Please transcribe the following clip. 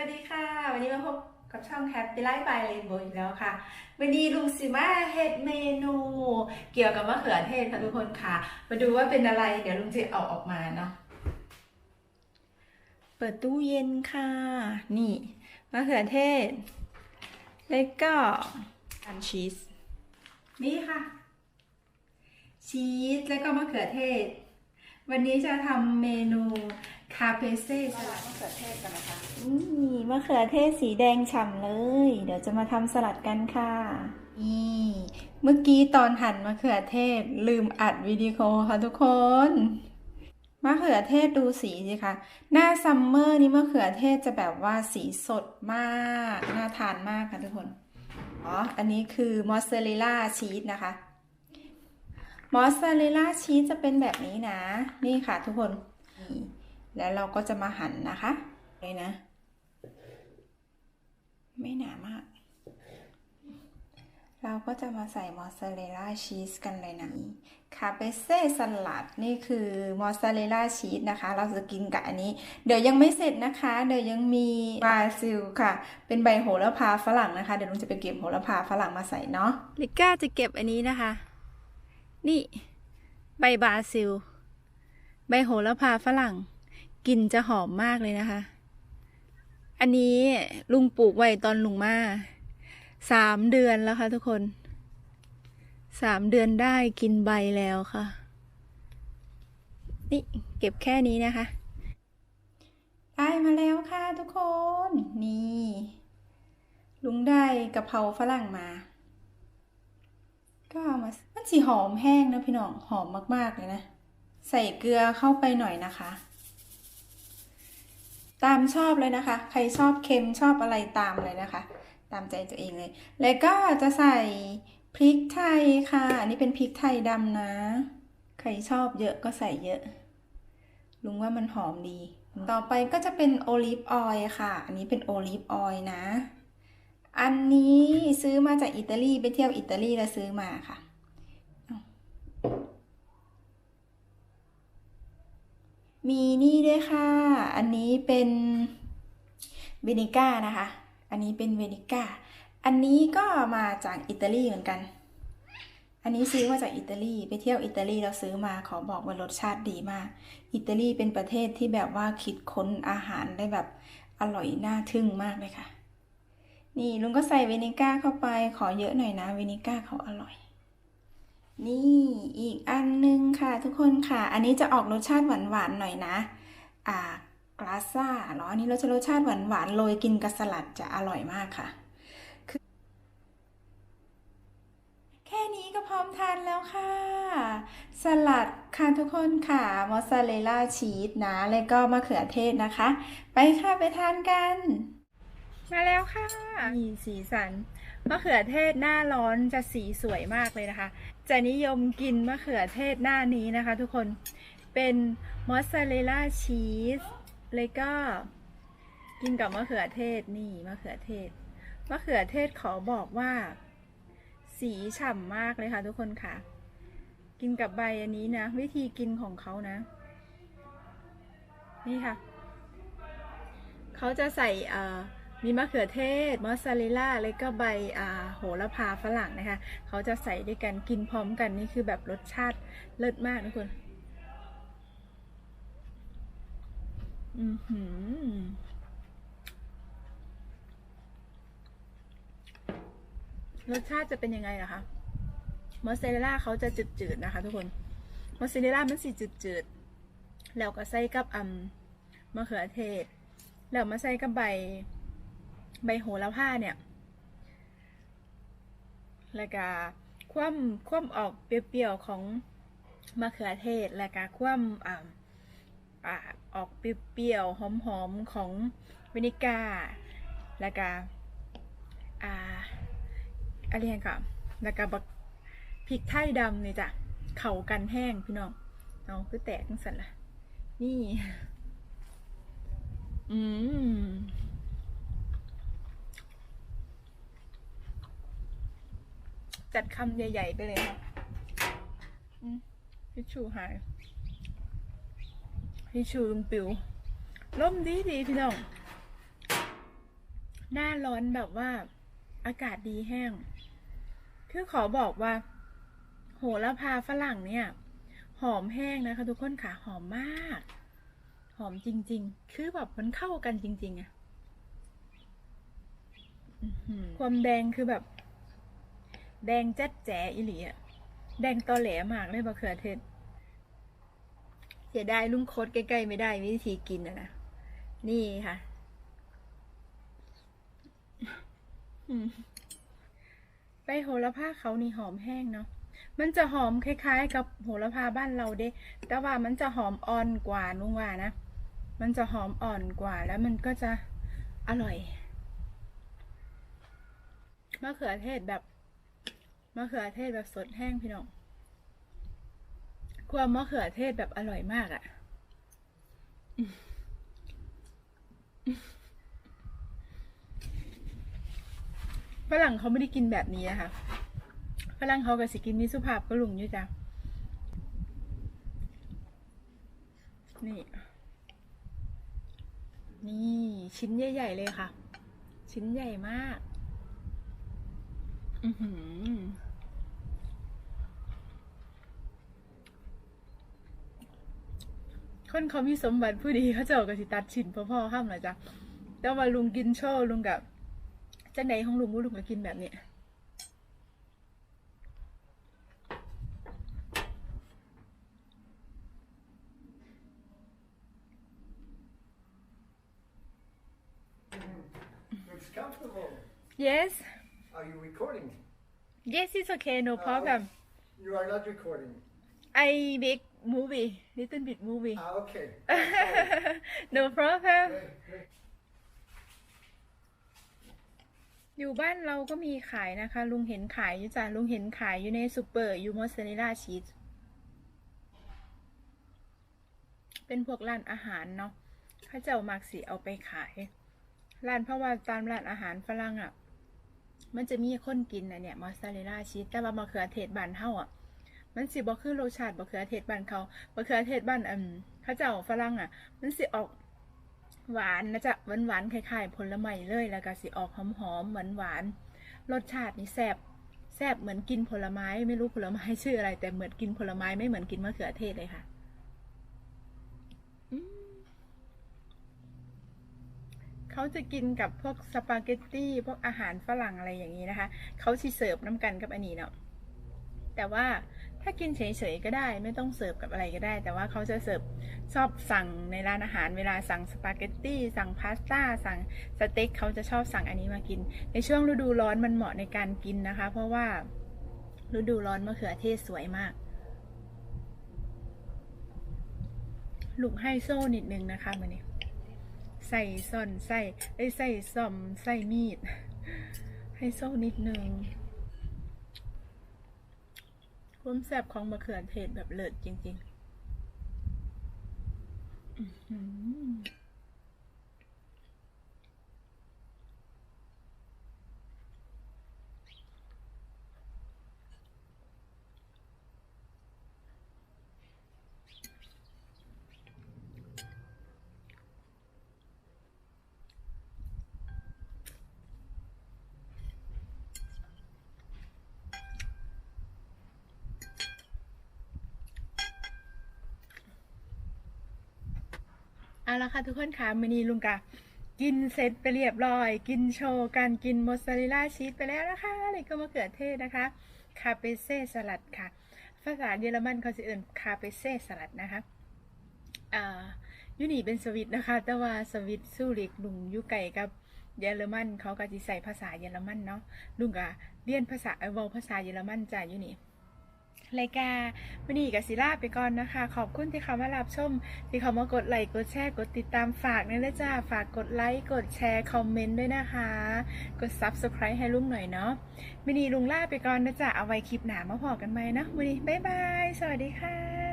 วัสดีค่ะ วันนี้มาพบกับช่อง Happy Life by Rainbow อีกแล้วค่ะ วันนี้ลุงสิมาเฮ็ดเมนูเกี่ยวกับมะเขือเทศค่ะทุกคนค่ะ มาดูว่าเป็นอะไร เดี๋ยวลุงจะเอาออกมาเนาะเปิดตู้เย็นค่ะ นี่มะเขือเทศ แล้วก็อันชีสนี่ค่ะ ชีสแล้วก็มะเขือเทศ วันนี้จะทำเมนู คาเปเซ่สลัดมะเขือเทศกันนะคะนี่มะเขือเทศสีแดงฉ่ำเลย เดี๋ยวจะมาทำสลัดกันค่ะ นี่เมื่อกี้ตอนหั่นมะเขือเทศลืมอัดวิดีโอค่ะทุกคน มะเขือเทศดูสีสิคะ หน้าซัมเมอร์นี่มะเขือเทศจะแบบว่าสีสดมาก น่าทานมากค่ะทุกคน อ๋อ อันนี้คือมอสซาเรลล่าชีสนะคะ มอสซาเรลล่าชีสจะเป็นแบบนี้นะ นี่ค่ะทุกคนนี่ แล้วเราก็จะมาหั่นนะคะเลยนะ ไม่หนามาก เราก็จะมาใส่มอสซาเรลล่าชีสกันเลยนะคาเปเซ่สลัดนี่คือมอสซาเรลล่าชีสนะคะ เราจะกินกับอันนี้ เดี๋ยวยังไม่เสร็จนะคะ เดี๋ยวยังมีบราซิลค่ะ เป็นใบโหระพาฝรั่งนะคะ เดี๋ยวลุงจะไปเก็บโหระพาฝรั่งมาใส่เนาะลิก้าจะเก็บอันนี้นะคะ นี่ใบบราซิล ใบโหระพาฝรั่ง กลิ่นจะหอมมากเลยนะคะ อันนี้ลุงปลูกไว้ตอนลุงมาสามเดือนแล้วค่ะทุกคน สามเดือนได้กินใบแล้วค่ะ นี่เก็บแค่นี้นะคะ ได้มาแล้วค่ะทุกคน นี่ ลุงได้กะเพราฝรั่งมา ก็เอามา มันสีหอมแห้งนะพี่น้อง หอมมากๆเลยนะ ใส่เกลือเข้าไปหน่อยนะคะ ตามชอบเลยนะคะ ใครชอบเค็มชอบอะไรตามเลยนะคะ ตามใจตัวเองเลย แล้วก็จะใส่พริกไทยค่ะ อันนี้เป็นพริกไทยดำนะ ใครชอบเยอะก็ใส่เยอะ ลุงว่ามันหอมดี ต่อไปก็จะเป็นโอลิฟออยล์ค่ะ อันนี้เป็นโอลิฟออยล์นะ อันนี้ซื้อมาจากอิตาลีไปเที่ยวอิตาลีแล้วซื้อมาค่ะมีนี่ด้วยค่ะ อันนี้เป็นเวนิก้านะคะ อันนี้เป็นเวนิก้า อันนี้ก็มาจากอิตาลีเหมือนกัน อันนี้ซื้อมาจากอิตาลี ไปเที่ยวอิตาลีเราซื้อมาขอบอกว่ารสชาติดีมาก อิตาลีเป็นประเทศที่แบบว่าคิดค้นอาหารได้แบบอร่อยน่าทึ่งมากเลยค่ะ นี่ลุงก็ใส่เวนิก้าเข้าไปขอเยอะหน่อยนะเวนิก้าเขาอร่อย นี่อีกอันนึงค่ะทุกคนค่ะ อันนี้จะออกรสชาติหวานๆหน่อยนะ อ่า กราซ่าเนาะอันนี้เราจะรสชาติหวานๆโรยกินกับสลัดจะอร่อยมากค่ะคแค่นี้ก็พร้อมทานแล้วค่ะ สลัดค่ะทุกคนค่ะ มอสซาเรลล่าชีสนะ แล้วก็มะเขือเทศนะคะ ไปค่ะไปทานกัน มาแล้วค่ะนี่สีสันมะเขือเทศหน้าร้อนจะสีสวยมากเลยนะคะ จะนิยมกินมะเขือเทศหน้านี้นะคะ ทุกคนเป็นมอสซาเรลล่าชีส แล้วก็กินกับมะเขือเทศนี่มะเขือเทศมะเขือเทศขอบอกว่า สีฉ่ำมากเลยค่ะทุกคนค่ะ กินกับใบอันนี้นะ วิธีกินของเขานะ นี่ค่ะ เขาจะใส่อ่ามีมะเขือเทศมอสซาเรลล่าแล้วก็ใบอ่าโหระพาฝรั่งนะคะ เขาจะใส่ด้วยกันกินพร้อมกันนี่คือแบบรสชาติเลิศมากนะคุณ อือหือรสชาติจะเป็นยังไงล่ะคะมอสซาเรลล่าเขาจะจืดๆนะคะ ทุกคนมอสซาเรลล่ามันสีจืดๆ แล้วก็ใส่กับอมมะเขือเทศ แล้วมาใส่กับใบ ใบโหระพาเนี่ย แล้วก็คว่ำคว่ำออกเปรี้ยวๆของมะเขือเทศ แล้วก็คว่ำอ่า ออกเปรี้ยวๆ หอมๆ ของวินิก้า แล้วก็อ่าอะไรอย่างกับแล้วก็บักพริกไทยดำนี่จ้ะ เข่ากันแห้งพี่น้องเอาคือแตกทั้งสันละนี่ อืมจัดคำใหญ่ ๆ ไปเลยค่ะอืมทิชชูหาย ทิชชูลุงปิวล่มดีดีพี่น้อง หน้าร้อนแบบว่า อากาศดีแห้ง คือขอบอกว่า โหระพาฝรั่งเนี่ย หอมแห้งนะคะ ทุกคนค่ะหอมมาก หอมจริง ๆ คือแบบมันเข้ากันจริง ๆอะอื้อหือความแดงคือแบบ แดงแจ๊ดแจ๋อิหลีอะแดงตอแหลมากเลยบะเขือเทศ เสียดายลุงโคดใกล้ๆไม่ได้วิธีกินอะนะนี่ค่ะอืมใบโหระพาเขานี่หอมแห้งเนาะมันจะหอมคล้าย ๆ กับโหระพาบ้านเราเด้ แต่ว่ามันจะหอมอ่อนกว่าลุงว่านะ มันจะหอมอ่อนกว่าแล้วมันก็จะอร่อยมะเขือเทศแบบมะเขือเทศแบบสดแห้งพี่น้อง ความมะเขือเทศแบบอร่อยมากอะ่ะ ฝรั่งเขาไม่ได้กินแบบนี้อะค่ะฝรั่งเขาก็สิกินมิสุภาพก็ลุงอยู่จ้ะ นี่ นี่ชิ้นใหญ่ ๆ เลยค่ะ ชิ้นใหญ่มาก อือหือ คนเขามีสมบัติผู้ดีเขาเจ้าก็สิตัดชิ้นพ่อๆข้ามเหรอจ๊ะแต่ว่าลุงกินโชว์ลุงกับจังไหนของลุงว่าลุงก็กินแบบนี้ Looks comfortable. yes Are you recording? yes it's okay no problem You are not recording. I make movie little bit movie Ah, okay. Sorry. no problem Great, great. อยู่บ้านเราก็มีขายนะคะ ลุงเห็นขายอยู่จ้ะลุงเห็นขายอยู่ในซูเปอร์ยูมอสซาเรลล่าชีสเป็นพวกร้านอาหารเนาะเข้าเจ้ามักสิเอาไปขาย ร้านเพราะว่าตามร้านอาหารฝรั่งอะ่ะ มันจะมีคนกินนะเนี่ยมอสซาเรลล่าชีสแต่ว่ามะเขือเทศบ้านเฮาอะ มันสิบ่คือรสชาติมะเขือเทศบ้านเขามะเขือเทศบ้านอืมเข้าเจ้าฝรั่งอะ มันสิออกหวานนะจ๊ะหวานหวานๆคล้ายๆผลไม้เลยแล้วก็สิออกหอมหอมหวานหวานรสชาตินี่แซ่บแซ่บเหมือนกินผลไม้ไม่รู้ผลไม้ชื่ออะไร แต่เหมือนกินผลไม้ไม่เหมือนกินมะเขือเทศเลยค่ะเขาจะกินกับพวกสปาเกตตี้พวกอาหารฝรั่งอะไรอย่างนี้นะคะ เขาสิเสิร์ฟน้ำกันกับอันนี้เนาะแต่ว่า ถ้ากินเฉยๆก็ได้ไม่ต้องเสิร์ฟกับอะไรก็ได้ แต่ว่าเขาจะเสิร์ฟชอบสั่งในร้านอาหารเวลาสั่งสปาเกตตี้สั่งพาสต้าสั่งสเต็กเขาจะชอบสั่งอันนี้มากิน ในช่วงฤดูร้อนมันเหมาะในการกินนะคะ เพราะว่าฤดูร้อนมะเขือเทศสวยมาก ลูกให้โซ่นิดนึงนะคะมันนี้ใส่ซ่อนใส่ไอ้ใส่ซ่อมใส่มีด ให้โซ่นิดนึง ความแซ่บของมะเขือเทศแบบเลิศจริง ๆ อืมเอาละค่ะทุกคนค่ะมินีลุงกะกินเสร็จไปเรียบร้อย กินโชว์การกินมอสซาเรลล่าชีสไปแล้วนะคะเลยก็มะเขือเทศนะคะ คาเปเซ่สลัดค่ะ ภาษาเยอรมันเขาจะเอ่นคาเปเซ่สลัดนะคะอ่ายูนี่เป็นสวิตนะคะ แต่ว่าสวิตซูริกลุงยุไก่กับเยอรมันเขาก็จะใส่ภาษาเยอรมันเนาะลุงกะเรียนภาษาเออเวาภาษาเยอรมันจ้ะยูนี่ รายการวันนี้กับศิลาไปก่อนนะคะ ขอบคุณที่เขามารับชม ที่เขามากดไลค์กดแชร์กดติดตามฝากนี่เจ้าฝากกดไลค์กดแชร์คอมเมนต์ด้วยนะคะ กด subscribe ให้ลุงหน่อยเนาะวันนี้ลุงลาไปก่อนนะจ๊ะเอาไว้คลิปหนามาพอกันไหมนะวันนี้บ๊ายบาย สวัสดีค่ะ